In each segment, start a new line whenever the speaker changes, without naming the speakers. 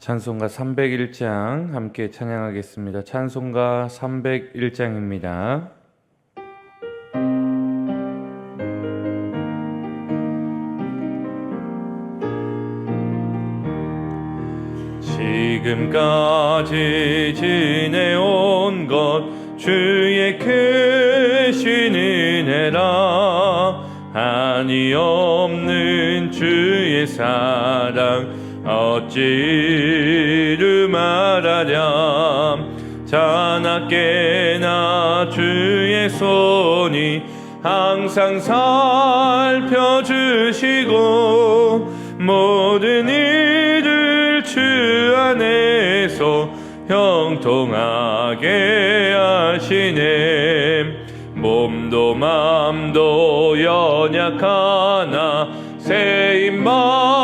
찬송가 301장 함께 찬양하겠습니다. 찬송가 301장입니다. 지금까지 지내온 것 주의 크신 은혜라 한이 없는 주의 사랑 어찌 이루 말하렴 자나깨나 주의 손이 항상 살펴주시고 모든 일을 주 안에서 형통하게 하시네. 몸도 맘도 연약하나 새 입마다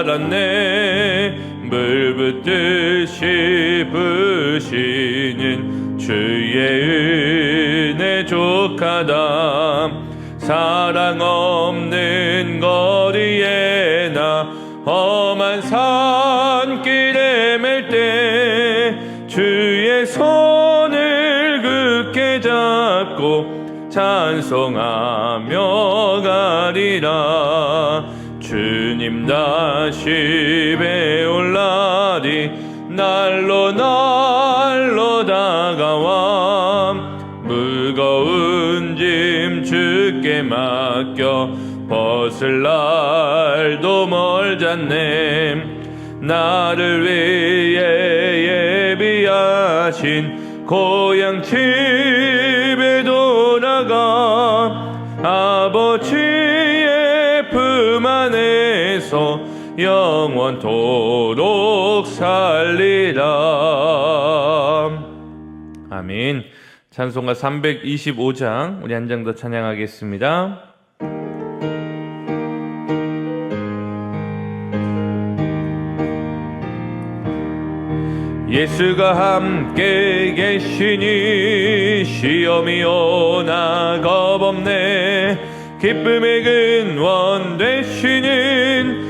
살았네. 물 붓듯이 부시는 주의 은혜 족하다 사랑 없는 거리에 나 험한 산길에 맬때 주의 손을 굳게 잡고 찬송하며 가리라 주님 다시 배울 날이 날로 날로 다가와 무거운 짐 주께 맡겨 벗을 날도 멀잖네. 나를 위해 예비하신 고향 집 영원토록 살리라. 아멘. 찬송가 325장 우리 한 장 더 찬양하겠습니다. 예수가 함께 계시니 시험이 오나 겁없네. 기쁨의 근원 되시는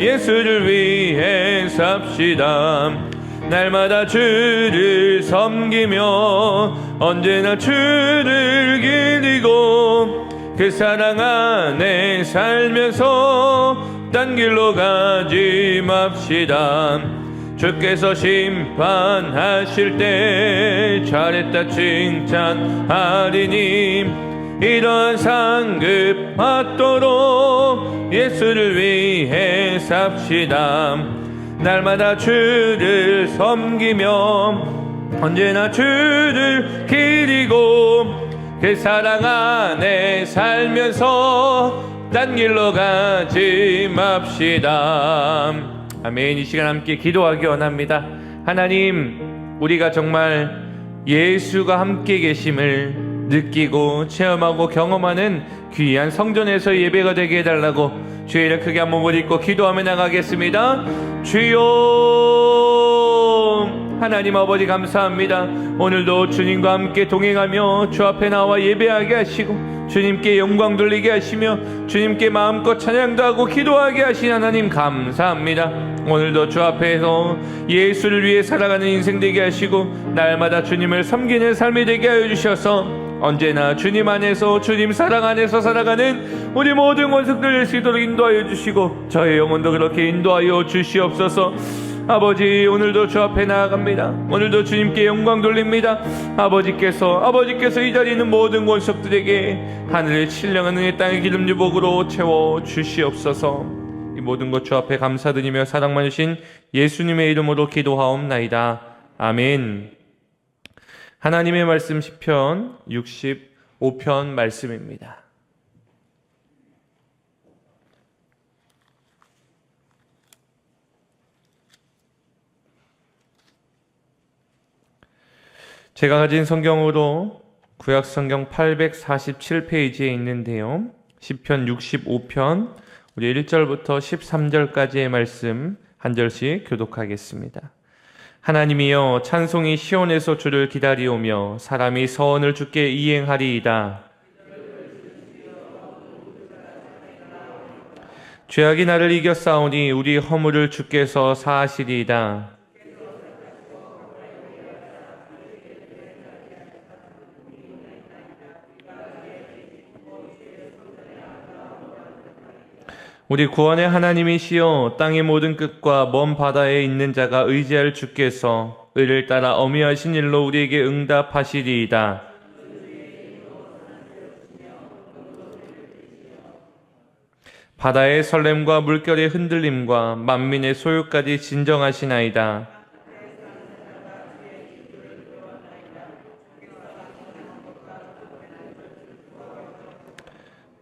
예수를 위해 삽시다. 날마다 주를 섬기며 언제나 주를 기리고 그 사랑 안에 살면서 딴 길로 가지 맙시다. 주께서 심판하실 때 잘했다 칭찬하리니 이러한 상급 받도록 예수를 위해 삽시다. 날마다 주를 섬기며 언제나 주를 기리고 그 사랑 안에 살면서 딴 길로 가지 맙시다. 아멘. 이 시간 함께 기도하기 원합니다. 하나님 우리가 정말 예수가 함께 계심을 느끼고 체험하고 경험하는 귀한 성전에서 예배가 되게 해달라고 주의 이름 크게 한번 못 잊고 기도하며 나가겠습니다. 주여! 하나님 아버지 감사합니다. 오늘도 주님과 함께 동행하며 주 앞에 나와 예배하게 하시고 주님께 영광 돌리게 하시며 주님께 마음껏 찬양도 하고 기도하게 하신 하나님 감사합니다. 오늘도 주 앞에서 예수를 위해 살아가는 인생 되게 하시고 날마다 주님을 섬기는 삶이 되게 하여 주셔서 언제나 주님 안에서 주님 사랑 안에서 살아가는 우리 모든 원석들 될수 있도록 인도하여 주시고 저의 영혼도 그렇게 인도하여 주시옵소서. 아버지 오늘도 주 앞에 나아갑니다. 오늘도 주님께 영광 돌립니다. 아버지께서 아버지께서 이 자리에 있는 모든 권속들에게 하늘의 신령한 땅의 기름 유복으로 채워 주시옵소서. 이 모든 것 주 앞에 감사드리며 사랑만 주신 예수님의 이름으로 기도하옵나이다. 아멘 하나님의 말씀 시편 65편 말씀입니다. 제가 가진 성경으로 구약 성경 847페이지에 있는데요. 시편 65편 우리 1절부터 13절까지의 말씀 한 절씩 교독하겠습니다. 하나님이여 찬송이 시온에서 주를 기다리오며 사람이 서원을 주께 이행하리이다. 죄악이 나를 싸우니 우리 허물을 주께서 사하시리이다. 우리 구원의 하나님이시여 땅의 모든 끝과 먼 바다에 있는 자가 의지할 주께서 의를 따라 어미하신 일로 우리에게 응답하시리이다. 바다의 설렘과 물결의 흔들림과 만민의 소유까지 진정하시나이다.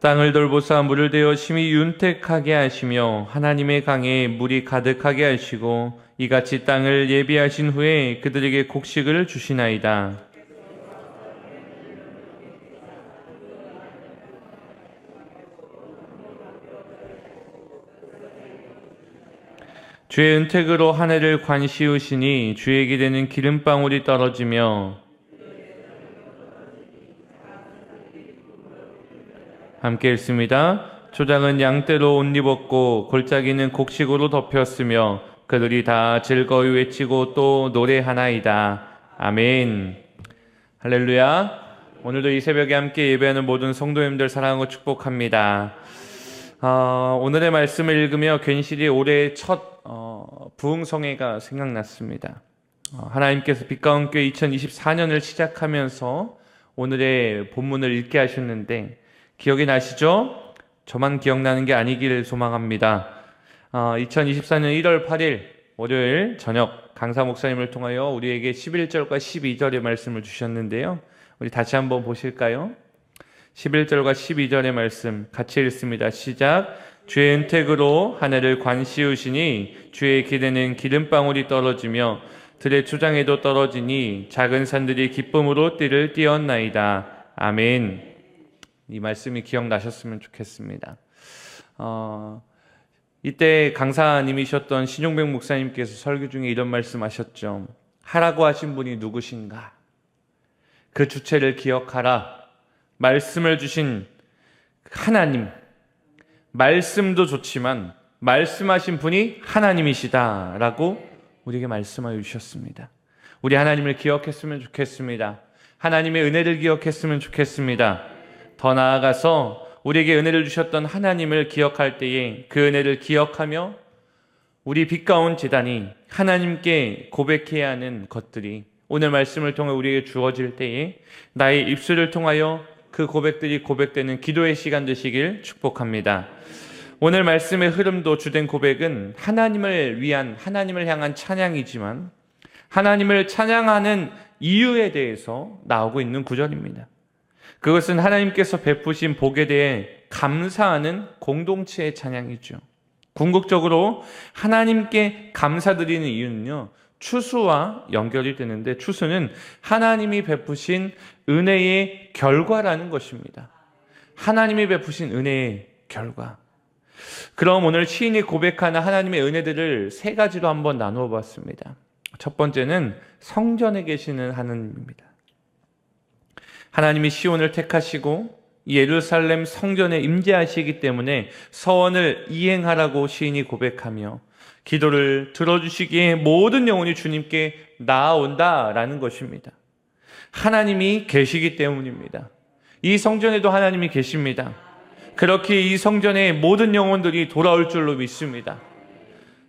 땅을 돌보사 물을 대어 심히 윤택하게 하시며 하나님의 강에 물이 가득하게 하시고 이같이 땅을 예비하신 후에 그들에게 곡식을 주시나이다. 주의 은택으로 한 해를 관시우시니 주에게 되는 기름방울이 떨어지며 함께 읽습니다. 초장은 양떼로 옷 입었고 골짜기는 곡식으로 덮였으며 그들이 다 즐거이 외치고 또 노래하나이다. 아멘. 할렐루야. 오늘도 이 새벽에 함께 예배하는 모든 성도님들 사랑하고 축복합니다. 어, 오늘의 말씀을 읽으며 괜시리 올해의 첫 어, 부흥성회가 생각났습니다. 어, 하나님께서 빛가운 교회 2024년을 시작하면서 오늘의 본문을 읽게 하셨는데 기억이 나시죠? 저만 기억나는 게 아니기를 소망합니다. 어, 2024년 1월 8일 월요일 저녁 강사 목사님을 통하여 우리에게 11절과 12절의 말씀을 주셨는데요. 우리 다시 한번 보실까요? 11절과 12절의 말씀 같이 읽습니다. 시작. 주의 은택으로 하늘을 관시우시니 주의 기대는 기름방울이 떨어지며 들의 초장에도 떨어지니 작은 산들이 기쁨으로 띠를 띄었나이다. 아멘. 이 말씀이 기억나셨으면 좋겠습니다. 어, 이때 강사님이셨던 신용백 목사님께서 설교 중에 이런 말씀하셨죠. 하라고 하신 분이 누구신가? 그 주체를 기억하라. 말씀을 주신 하나님. 말씀도 좋지만 말씀하신 분이 하나님이시다라고 우리에게 말씀하여 주셨습니다. 우리 하나님을 기억했으면 좋겠습니다. 하나님의 은혜를 기억했으면 좋겠습니다. 더 나아가서 우리에게 은혜를 주셨던 하나님을 기억할 때에 그 은혜를 기억하며 우리 빛가운 재단이 하나님께 고백해야 하는 것들이 오늘 말씀을 통해 우리에게 주어질 때에 나의 입술을 통하여 그 고백들이 고백되는 기도의 시간 되시길 축복합니다. 오늘 말씀의 흐름도 주된 고백은 하나님을 위한 하나님을 향한 찬양이지만 하나님을 찬양하는 이유에 대해서 나오고 있는 구절입니다. 그것은 하나님께서 베푸신 복에 대해 감사하는 공동체의 찬양이죠. 궁극적으로 하나님께 감사드리는 이유는요, 추수와 연결이 되는데 추수는 하나님이 베푸신 은혜의 결과라는 것입니다. 하나님이 베푸신 은혜의 결과. 그럼 오늘 시인이 고백하는 하나님의 은혜들을 세 가지로 한번 나누어 봤습니다. 첫 번째는 성전에 계시는 하나님입니다. 하나님이 시온을 택하시고 예루살렘 성전에 임재하시기 때문에 서원을 이행하라고 시인이 고백하며 기도를 들어주시기에 모든 영혼이 주님께 나아온다라는 것입니다. 하나님이 계시기 때문입니다. 이 성전에도 하나님이 계십니다. 그렇게 이 성전에 모든 영혼들이 돌아올 줄로 믿습니다.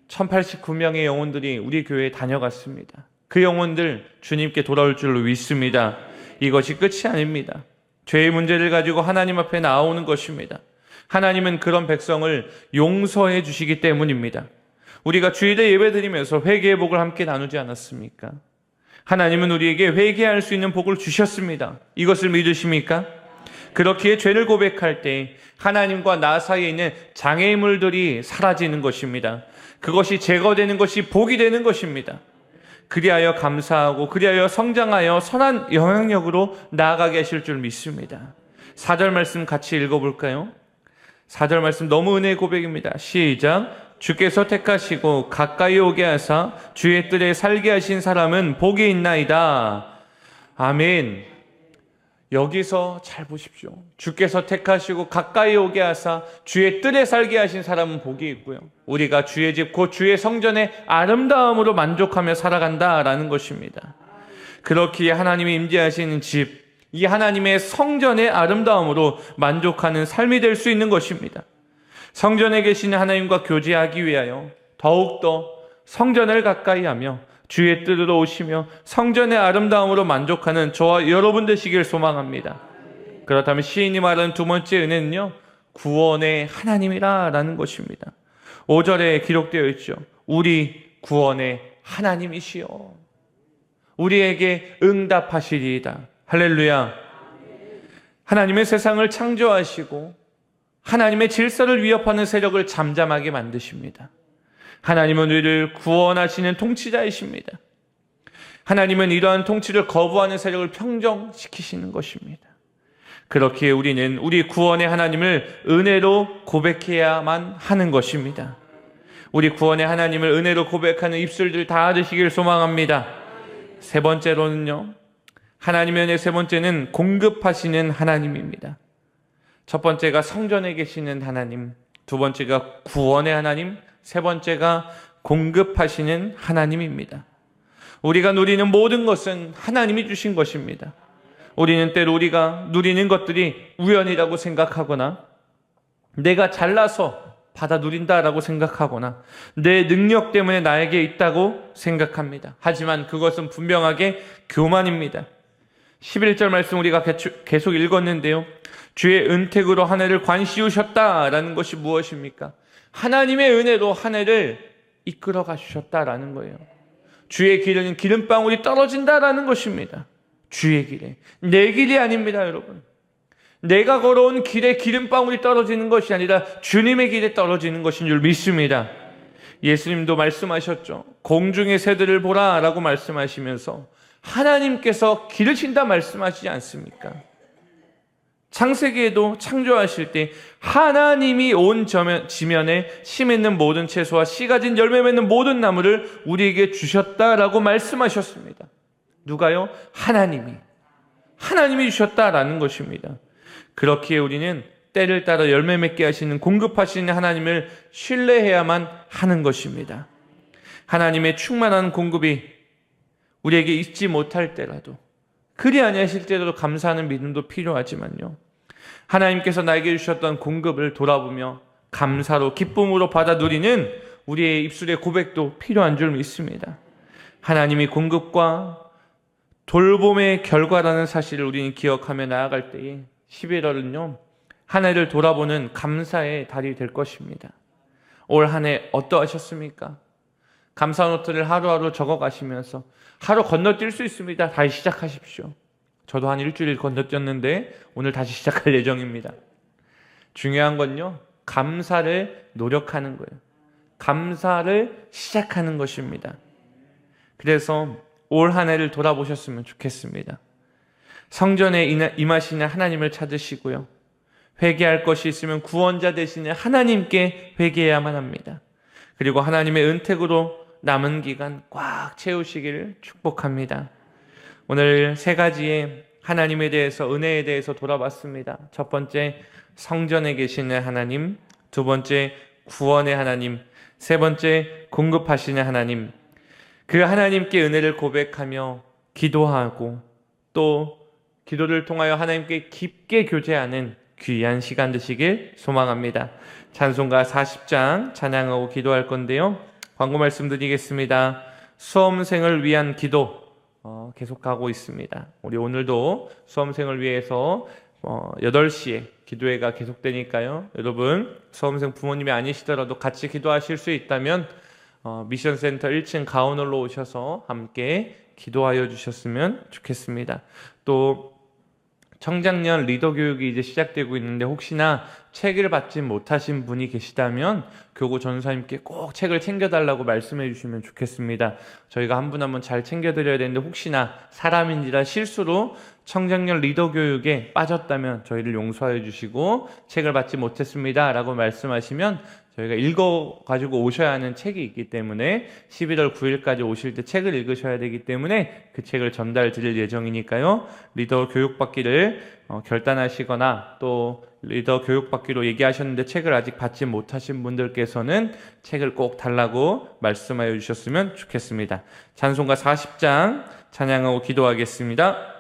1089명의 영혼들이 우리 교회에 다녀갔습니다. 그 영혼들 주님께 돌아올 줄로 믿습니다. 이것이 끝이 아닙니다. 죄의 문제를 가지고 하나님 앞에 나오는 것입니다. 하나님은 그런 백성을 용서해 주시기 때문입니다. 우리가 주일에 예배드리면서 회개의 복을 함께 나누지 않았습니까? 하나님은 우리에게 회개할 수 있는 복을 주셨습니다. 이것을 믿으십니까? 그렇기에 죄를 고백할 때 하나님과 나 사이에 있는 장애물들이 사라지는 것입니다. 그것이 제거되는 것이 복이 되는 것입니다. 그리하여 감사하고 그리하여 성장하여 선한 영향력으로 나아가게 하실 줄 믿습니다. 4절 말씀 같이 읽어볼까요? 4절 말씀 너무 은혜의 고백입니다. 시작. 주께서 택하시고 가까이 오게 하사 주의 뜰에 살게 하신 사람은 복이 있나이다. 아멘. 여기서 잘 보십시오. 주께서 택하시고 가까이 오게 하사 주의 뜰에 살게 하신 사람은 복이 있고요. 우리가 주의 집, 곧 주의 성전의 아름다움으로 만족하며 살아간다라는 것입니다. 그렇기에 하나님이 임재하시는 집, 이 하나님의 성전의 아름다움으로 만족하는 삶이 될 수 있는 것입니다. 성전에 계시는 하나님과 교제하기 위하여 더욱더 성전을 가까이 하며 주의 뜻으로 오시며 성전의 아름다움으로 만족하는 저와 여러분 되시길 소망합니다. 그렇다면 시인이 말하는 두 번째 은혜는요, 구원의 하나님이라라는 것입니다. 5절에 기록되어 있죠. 우리 구원의 하나님이시여. 우리에게 응답하시리이다. 할렐루야. 하나님의 세상을 창조하시고 하나님의 질서를 위협하는 세력을 잠잠하게 만드십니다. 하나님은 우리를 구원하시는 통치자이십니다. 하나님은 이러한 통치를 거부하는 세력을 평정시키시는 것입니다. 그렇기에 우리는 우리 구원의 하나님을 은혜로 고백해야만 하는 것입니다. 우리 구원의 하나님을 은혜로 고백하는 입술들 다 되시길 소망합니다. 세 번째로는요, 하나님의 은혜 세 번째는 공급하시는 하나님입니다. 첫 번째가 성전에 계시는 하나님, 두 번째가 구원의 하나님, 세 번째가 공급하시는 하나님입니다. 우리가 누리는 모든 것은 하나님이 주신 것입니다. 우리는 때로 우리가 누리는 것들이 우연이라고 생각하거나 내가 잘나서 받아 누린다라고 생각하거나 내 능력 때문에 나에게 있다고 생각합니다. 하지만 그것은 분명하게 교만입니다. 11절 말씀 우리가 계속 읽었는데요. 주의 은택으로 한 해를 관시우셨다라는 것이 무엇입니까? 하나님의 은혜로 한 해를 이끌어 가주셨다라는 거예요. 주의 길은 기름방울이 떨어진다라는 것입니다. 주의 길에. 내 길이 아닙니다, 여러분. 내가 걸어온 길에 기름방울이 떨어지는 것이 아니라 주님의 길에 떨어지는 것인 줄 믿습니다. 예수님도 말씀하셨죠. 공중의 새들을 보라 라고 말씀하시면서 하나님께서 기르신다 말씀하시지 않습니까? 창세기에도 창조하실 때 하나님이 온 지면에 씨 맺는 모든 채소와 씨 가진 열매 맺는 모든 나무를 우리에게 주셨다라고 말씀하셨습니다. 누가요? 하나님이. 하나님이 주셨다라는 것입니다. 그렇기에 우리는 때를 따라 열매 맺게 하시는 공급하시는 하나님을 신뢰해야만 하는 것입니다. 하나님의 충만한 공급이 우리에게 있지 못할 때라도 그리 아니하실 때도 감사하는 믿음도 필요하지만요. 하나님께서 나에게 주셨던 공급을 돌아보며 감사로 기쁨으로 받아 누리는 우리의 입술의 고백도 필요한 줄 믿습니다. 하나님이 공급과 돌봄의 결과라는 사실을 우리는 기억하며 나아갈 때에 11월은요, 한 해를 돌아보는 감사의 달이 될 것입니다. 올 한 해 어떠하셨습니까? 감사 노트를 하루하루 적어 가시면서 하루 건너뛸 수 있습니다. 다시 시작하십시오. 저도 한 일주일 건너뛰었는데 오늘 다시 시작할 예정입니다. 중요한 건요. 감사를 노력하는 거예요. 감사를 시작하는 것입니다. 그래서 올 한 해를 돌아보셨으면 좋겠습니다. 성전에 임하시는 하나님을 찾으시고요. 회개할 것이 있으면 구원자 되시는 하나님께 회개해야만 합니다. 그리고 하나님의 은택으로 남은 기간 꽉 채우시기를 축복합니다. 오늘 세 가지의 하나님에 대해서 은혜에 대해서 돌아봤습니다. 첫 번째 성전에 계시는 하나님, 두 번째 구원의 하나님, 세 번째 공급하시는 하나님. 그 하나님께 은혜를 고백하며 기도하고 또 기도를 통하여 하나님께 깊게 교제하는 귀한 시간 되시길 소망합니다. 찬송가 40장 찬양하고 기도할 건데요. 광고 말씀드리겠습니다. 수험생을 위한 기도 어, 계속하고 있습니다. 우리 오늘도 수험생을 위해서 어, 8시에 기도회가 계속되니까요. 여러분 수험생 부모님이 아니시더라도 같이 기도하실 수 있다면 어, 미션센터 1층 가운홀로 오셔서 함께 기도하여 주셨으면 좋겠습니다. 또 청장년 리더 교육이 이제 시작되고 있는데 혹시나 책을 받지 못하신 분이 계시다면 교구 전사님께 꼭 책을 챙겨달라고 말씀해 주시면 좋겠습니다. 저희가 한 분 한 분 잘 챙겨드려야 되는데 혹시나 사람인지라 실수로 청장년 리더 교육에 빠졌다면 저희를 용서해 주시고 책을 받지 못했습니다. 라고 말씀하시면 저희가 읽어 가지고 오셔야 하는 책이 있기 때문에 11월 9일까지 오실 때 책을 읽으셔야 되기 때문에 그 책을 전달 드릴 예정이니까요. 리더 교육 받기를 어, 결단하시거나 또 리더 교육 받기로 얘기하셨는데 책을 아직 받지 못하신 분들께서는 책을 꼭 달라고 말씀하여 주셨으면 좋겠습니다. 찬송가 40장 찬양하고 기도하겠습니다.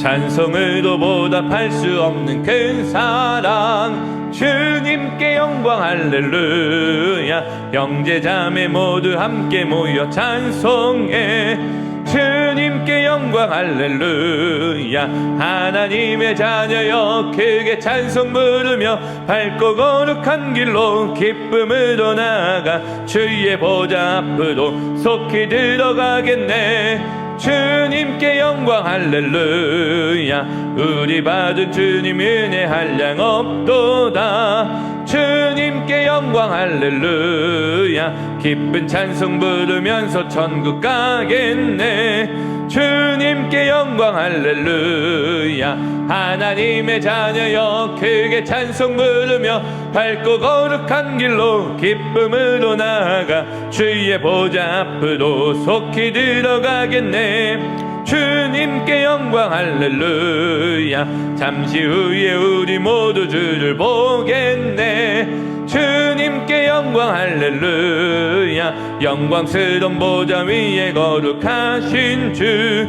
찬송으로 보답할 수 없는 큰 사랑. 주님께 영광 할렐루야. 형제자매 모두 함께 모여 찬송해. 주님께 영광 할렐루야. 하나님의 자녀여 크게 찬송 부르며 밝고 거룩한 길로 기쁨으로 나아가 주의 보좌 앞으로 속히 들어가겠네 주님께 영광 할렐루야. 우리 받은 주님 은혜 한량 없도다. 주님께 영광 할렐루야. 기쁜 찬송 부르면서 천국 가겠네 주님께 영광 할렐루야. 하나님의 자녀여 크게 찬송 부르며 밝고 거룩한 길로 기쁨으로 나아가 주의 보좌 앞으로 속히 들어가겠네 주님께 영광 할렐루야. 잠시 후에 우리 모두 주를 보겠네. 주님께 영광 할렐루야. 영광스러운 보좌 위에 거룩하신 주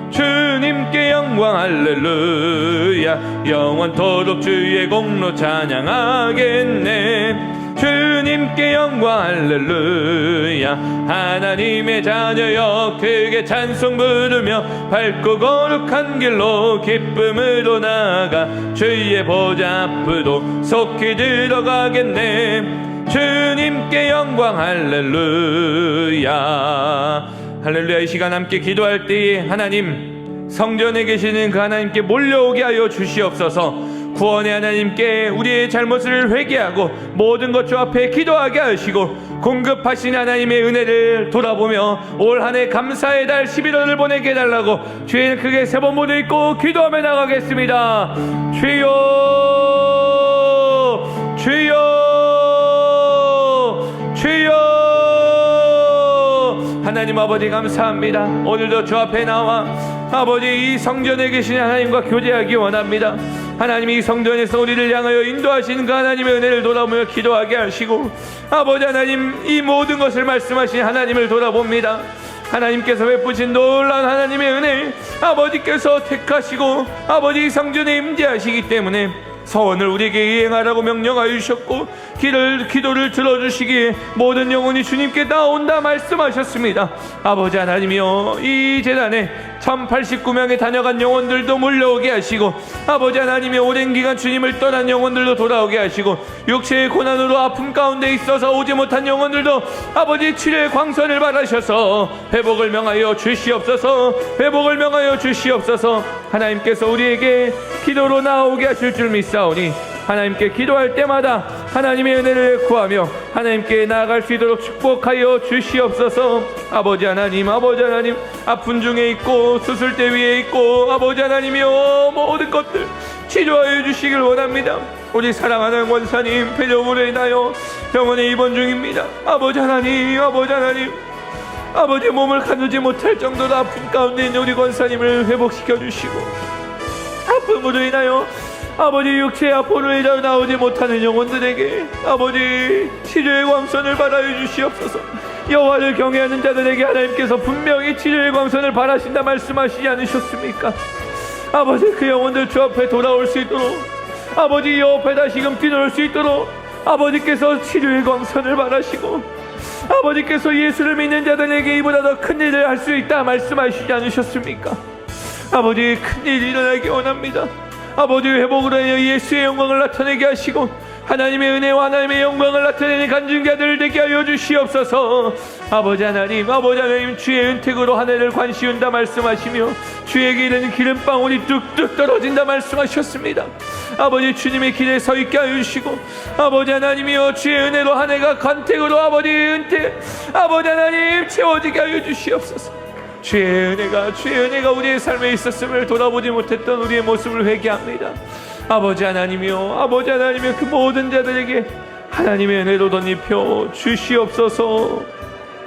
주님께 영광 할렐루야. 영원토록 주의 공로 찬양하겠네. 주님께 영광 할렐루야. 하나님의 자녀여 크게 찬송 부르며 밝고 거룩한 길로 기쁨으로 나아가 주의 보좌 앞으로 속히 들어가겠네. 주님께 영광 할렐루야 할렐루야 이 시간 함께 기도할 때에 하나님 성전에 계시는 그 하나님께 몰려오게 하여 주시옵소서. 구원의 하나님께 우리의 잘못을 회개하고 모든 것 주 앞에 기도하게 하시고 공급하신 하나님의 은혜를 돌아보며 올 한 해 감사의 달 11월을 보내게 해달라고 주의 크게 세 번 모두 있고 기도하며 나가겠습니다. 주여 아버지 감사합니다. 오늘도 주 앞에 나와 아버지 이 성전에 계신 하나님과 교제하기 원합니다. 하나님 이 성전에서 우리를 향하여 인도하신 그 하나님의 은혜를 돌아보며 기도하게 하시고 아버지 하나님 이 모든 것을 말씀하신 하나님을 돌아봅니다. 하나님께서 베푸신 놀라운 하나님의 은혜 아버지께서 택하시고 아버지 이 성전에 임재하시기 때문에 서원을 우리에게 이행하라고 명령하여 주셨고 기를, 기도를 들어주시기에 모든 영혼이 주님께 나온다 말씀하셨습니다. 아버지 하나님이여 이 재단에 1089명의 다녀간 영혼들도 몰려오게 하시고 아버지 하나님의 오랜 기간 주님을 떠난 영혼들도 돌아오게 하시고 육체의 고난으로 아픔 가운데 있어서 오지 못한 영혼들도 아버지 치료의 광선을 바라셔서 회복을 명하여 주시옵소서 회복을 명하여 주시옵소서. 하나님께서 우리에게 기도로 나오게 하실 줄 믿 사오니 하나님께 기도할 때마다 하나님의 은혜를 구하며 하나님께 나아갈 수 있도록 축복하여 주시옵소서 아버지 하나님 아버지 하나님 아픈 중에 있고 수술대 위에 있고 아버지 하나님이여 모든 것들 치료하여 주시길 원합니다 우리 사랑하는 원사님 폐렴으로 인하여 병원에 입원 중입니다. 아버지 하나님, 아버지 하나님, 아버지 몸을 가누지 못할 정도로 아픈 가운데 있는 우리 권사님을 회복시켜 주시고 아픔으로 인하여 아버지 육체의 아픔으로 인하여 나오지 못하는 영혼들에게 아버지 치료의 광선을 받아여 주시옵소서 여호와를 경외하는 자들에게 하나님께서 분명히 치료의 광선을 바라신다 말씀하시지 않으셨습니까? 아버지 그 영혼들 주 앞에 돌아올 수 있도록 아버지 여 앞에 다시금 뛰놀 수 있도록 아버지께서 치료의 광선을 바라시고 아버지께서 예수를 믿는 자들에게 이보다 더 큰 일을 할 수 있다 말씀하시지 않으셨습니까? 아버지 큰 일이 일어나기 원합니다. 아버지 회복으로 인하여 예수의 영광을 나타내게 하시고 하나님의 은혜와 하나님의 영광을 나타내는 간증자들 되게 하여 주시옵소서. 아버지 하나님, 아버지 하나님 주의 은택으로 한 해를 관시운다 말씀하시며 주에게 이르는 기름방울이 뚝뚝 떨어진다 말씀하셨습니다. 아버지 주님의 길에 서 있게 하여 주시고 아버지 하나님이여 주의 은혜로 한 해가 간택으로 아버지 은택 아버지 하나님 채워지게 하여 주시옵소서. 주의 은혜가 주의 은혜가 우리의 삶에 있었음을 돌아보지 못했던 우리의 모습을 회개합니다. 아버지 하나님이요 아버지 하나님이요 그 모든 자들에게 하나님의 은혜로 덧입혀 주시옵소서